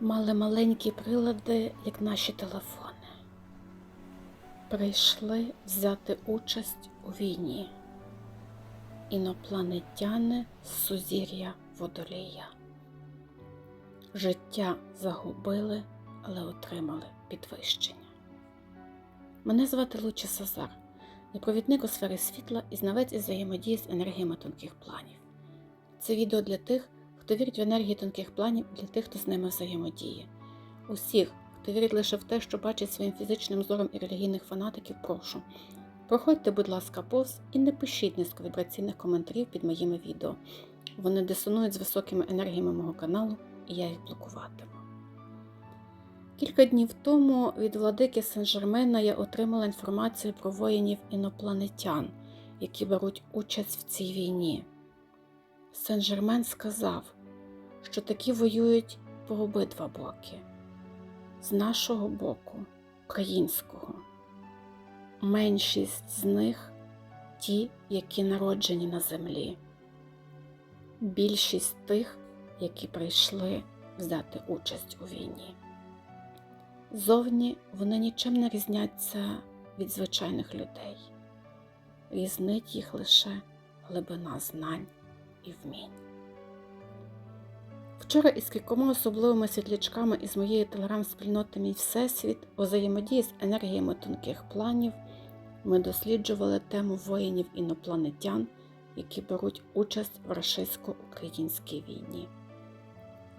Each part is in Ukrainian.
мали маленькі прилади, як наші телефони. Прийшли взяти участь у війні. Інопланетяни з сузір'я водолія. Життя загубили, але отримали підвищення. Мене звати Луча Сазар, непровідник у сфері світла і знавець із взаємодії з енергіями тонких планів. Це відео для тих, хто вірить в енергії тонких планів, для тих, хто з ними взаємодіє. Усіх, хто вірить лише в те, що бачить своїм фізичним зором і релігійних фанатиків, прошу. Проходьте, будь ласка, повз і не пишіть низьковібраційних коментарів під моїми відео. Вони дисонують з високими енергіями мого каналу, і я їх блокуватиму. Кілька днів тому від владики Сен-Жермена я отримала інформацію про воїнів інопланетян, які беруть участь в цій війні. Сен-Жермен сказав, що такі воюють по обидва боки. З нашого боку, українського. Меншість з них ті, які народжені на землі. Більшість тих, які прийшли взяти участь у війні. Зовні вони нічим не різняться від звичайних людей. Різнить їх лише глибина знань і вмінь. Вчора із кількома особливими світлячками із моєї телеграм-спільноти Мій Всесвіт у взаємодії з енергіями тонких планів ми досліджували тему воїнів інопланетян, які беруть участь в рашистсько-українській війні.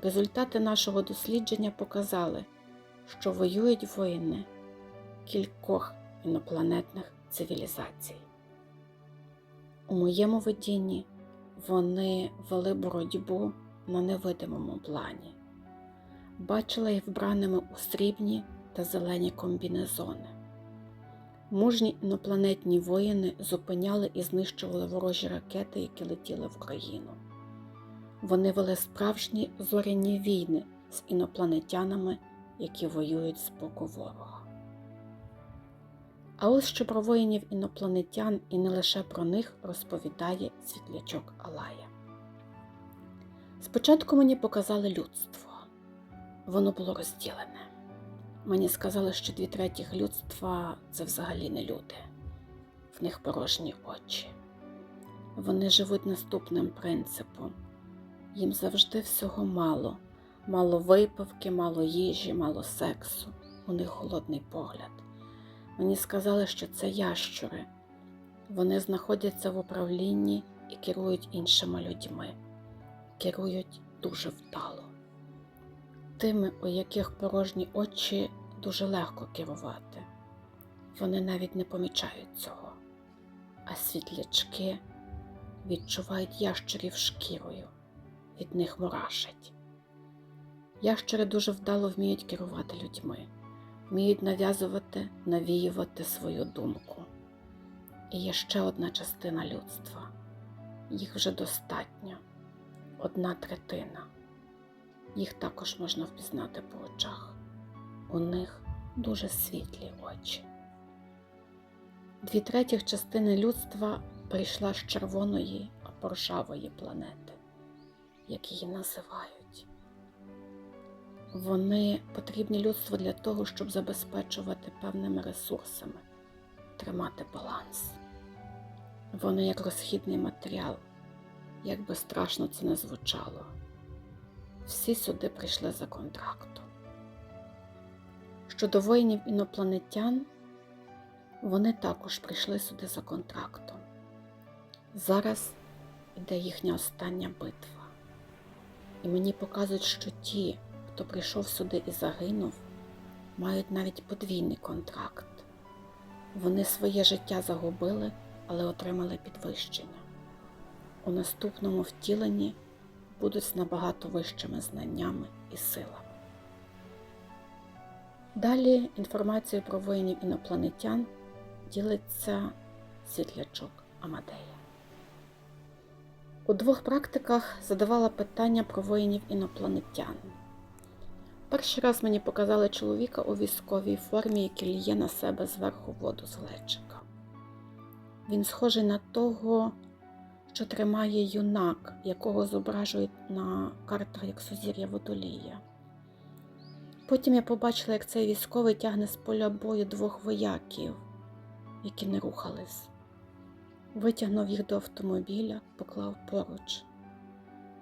Результати нашого дослідження показали, що воюють воїни кількох інопланетних цивілізацій. У моєму видінні вони вели боротьбу на невидимому плані, бачила їх вбраними у срібні та зелені комбінезони. Мужні інопланетні воїни зупиняли і знищували ворожі ракети, які летіли в країну. Вони вели справжні зоряні війни з інопланетянами, які воюють з боку ворога. А ось що про воїнів інопланетян і не лише про них розповідає світлячок Алая. Спочатку мені показали людство. Воно було розділене. Мені сказали, що дві третіх людства це взагалі не люди, в них порожні очі. Вони живуть наступним принципом: їм завжди всього мало, мало випивки, мало їжі, мало сексу, у них голодний погляд. Мені сказали, що це ящури. Вони знаходяться в управлінні і керують іншими людьми, керують дуже вдало. Тими, у яких порожні очі дуже легко керувати. Вони навіть не помічають цього, а світлячки відчувають ящурів шкірою, від них мурашить. Ящури дуже вдало вміють керувати людьми, вміють нав'язувати, навіювати свою думку. І є ще одна частина людства. Їх вже достатньо, одна третина. Їх також можна впізнати по очах. У них дуже світлі очі. Дві третіх частини людства прийшла з червоної або ржавої планети, як її називають. Вони потрібні людству для того, щоб забезпечувати певними ресурсами, тримати баланс. Вони як розхідний матеріал, як би страшно це не звучало. Всі сюди прийшли за контрактом. Щодо воїнів інопланетян, вони також прийшли сюди за контрактом. Зараз йде їхня остання битва. І мені показують, що ті, хто прийшов сюди і загинув, мають навіть подвійний контракт. Вони своє життя загубили, але отримали підвищення. У наступному втіленні будуть з набагато вищими знаннями і силами. Далі інформацію про воїнів інопланетян ділиться світлячок Амадея. У двох практиках задавала питання про воїнів інопланетян. Перший раз мені показали чоловіка у військовій формі, який лє на себе зверху воду з глечика. Він схожий на того, що тримає юнак, якого зображують на картах як сузір'я водолія. Потім я побачила, як цей військовий тягне з поля бою двох вояків, які не рухались. Витягнув їх до автомобіля, поклав поруч.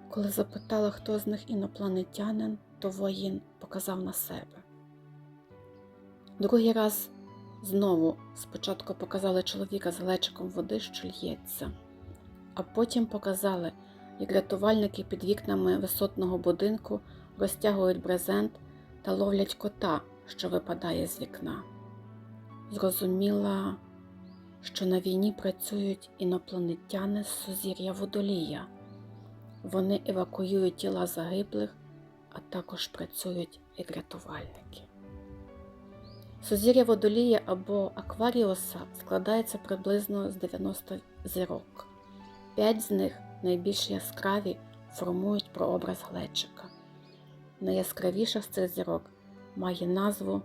Коли запитала, хто з них інопланетянин, то воїн показав на себе. Другий раз знову спочатку показали чоловіка з глечиком води, що л'ється, а потім показали, як рятувальники під вікнами висотного будинку розтягують брезент та ловлять кота, що випадає з вікна. Зрозуміла, що на війні працюють інопланетяни з сузір'я водолія. Вони евакуюють тіла загиблих, а також працюють як рятувальники. Сузір'я водолія або Акваріоса складається приблизно з 90 зірок. П'ять з них найбільш яскраві формують прообраз глечика. Найяскравіша з цих зірок має назву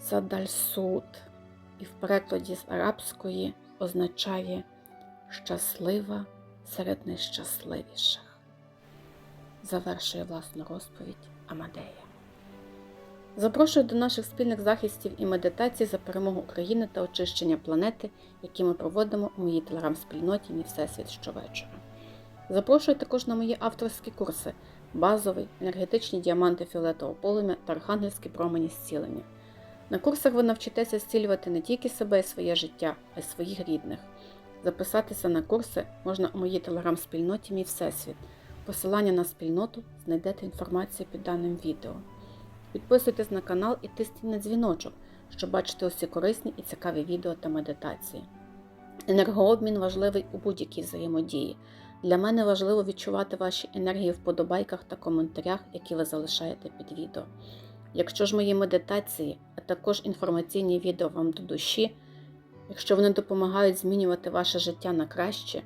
Садальсут і в перекладі з арабської означає щаслива серед найщасливіших. Завершує власну розповідь Амадея. Запрошую до наших спільних захистів і медитацій за перемогу України та очищення планети, які ми проводимо у моїй телеграм-спільноті Мій Всесвіт щовечора. Запрошую також на мої авторські курси базовий, енергетичні діаманти фіолетового полум'я та архангельські промені зцілення. На курсах ви навчитеся зцілювати не тільки себе і своє життя, а й своїх рідних. Записатися на курси можна у моїй телеграм-спільноті Мій Всесвіт. Посилання на спільноту знайдете інформацію під даним відео. Підписуйтесь на канал і тисніть на дзвіночок, щоб бачити усі корисні і цікаві відео та медитації. Енергообмін важливий у будь-якій взаємодії. Для мене важливо відчувати ваші енергії в вподобайках та коментарях, які ви залишаєте під відео. Якщо ж мої медитації, а також інформаційні відео вам до душі, якщо вони допомагають змінювати ваше життя на краще,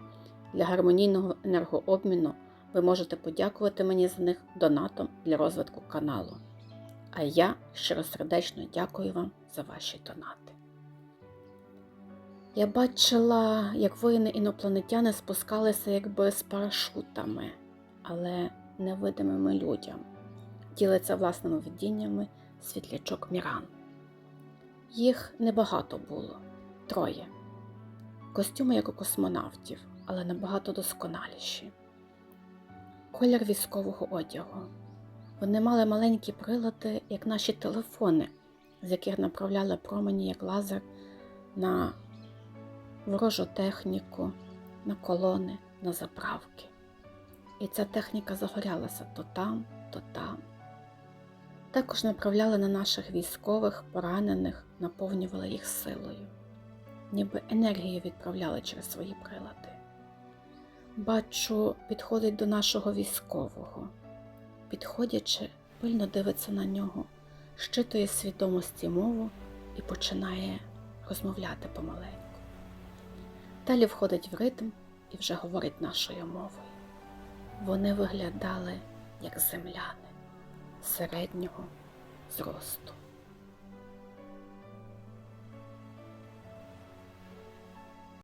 для гармонійного енергообміну ви можете подякувати мені за них донатом для розвитку каналу. А я щиросердечно дякую вам за ваші донати. Я бачила, як воїни-інопланетяни спускалися якби з парашутами, але невидимими людям. Ділиться власними видіннями світлячок Міран. Їх небагато було троє. Костюми, як у космонавтів, але набагато досконаліші. Колір військового одягу. Вони мали маленькі прилади, як наші телефони, з яких направляли промені як лазер на ворожу техніку, на колони, на заправки. І ця техніка загорялася то там, то там. Також направляли на наших військових, поранених, наповнювали їх силою, ніби енергію відправляли через свої прилади. Бачу, підходить до нашого військового. Підходячи, пильно дивиться на нього, щитує свідомості мову і починає розмовляти помаленьку. Далі входить в ритм і вже говорить нашою мовою. Вони виглядали як земляни середнього зросту.